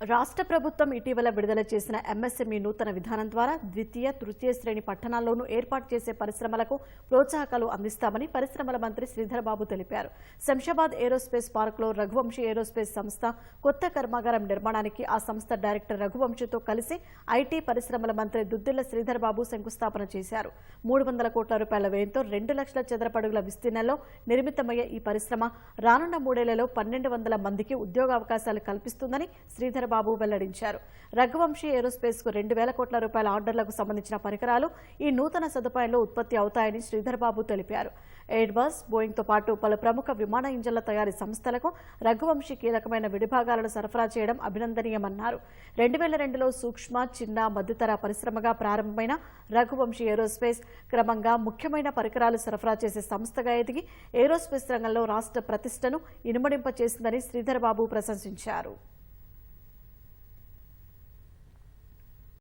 రాష్ట్ర ప్రభుత్వం ఇటీవల విడుదల చేసిన ఎంఎస్ఎంఈ నూతన విధానం ద్వారా ద్వితీయ తృతీయ శ్రేణి పట్టణాల్లోనూ ఏర్పాటు చేసే పరిశ్రమలకు ప్రోత్సాహకాలు అందిస్తామని పరిశ్రమల మంత్రి శ్రీధరబాబు తెలిపారు. శంషాబాద్ ఏరోస్పేస్ పార్కులో రఘువంశీ ఏరోస్పేస్ సంస్థ కొత్త కర్మాగారం నిర్మాణానికి ఆ సంస్థ డైరెక్టర్ రఘువంశీతో కలిసి ఐటీ పరిశ్రమల మంత్రి దుద్దిల్ల శ్రీధర్బాబు శంకుస్థాపన చేశారు. మూడు వందల కోట్ల రూపాయల వ్యయంతో రెండు లక్షల చదరపడుగుల విస్తీర్ణంలో నిర్మితమయ్యే ఈ పరిశ్రమ రానున్న మూడేళ్ళలో పన్నెండు వందల మందికి ఉద్యోగావకాశాలు కల్పిస్తుందని శ్రీధర్ బాబు వెల్లడించారు. రఘువంశీ ఏరోస్పేస్కు రెండు వేల కోట్ల రూపాయల ఆర్డర్లకు సంబంధించిన పరికరాలు ఈ నూతన సదుపాయంలో ఉత్పత్తి అవుతాయని శ్రీధర్ బాబు తెలిపారు. ఎయిర్బస్ బోయింగ్తో పాటు పలు ప్రముఖ విమాన ఇంజన్ల తయారీ సంస్థలకు రఘువంశీ కీలకమైన విడిభాగాలను సరఫరా చేయడం అభినందనీయమన్నారు. రెండు వేల రెండులో సూక్ష్మ చిన్న మధ్యతర పరిశ్రమగా ప్రారంభమైన రఘువంశీ ఏరోస్పేస్ క్రమంగా ముఖ్యమైన పరికరాలు సరఫరా చేసే సంస్థగా ఎదిగి ఏరోస్పేస్ రంగంలో రాష్ట్ర ప్రతిష్టను ఇనుమడింప చేసిందని శ్రీధర్బాబు ప్రశంసించారు.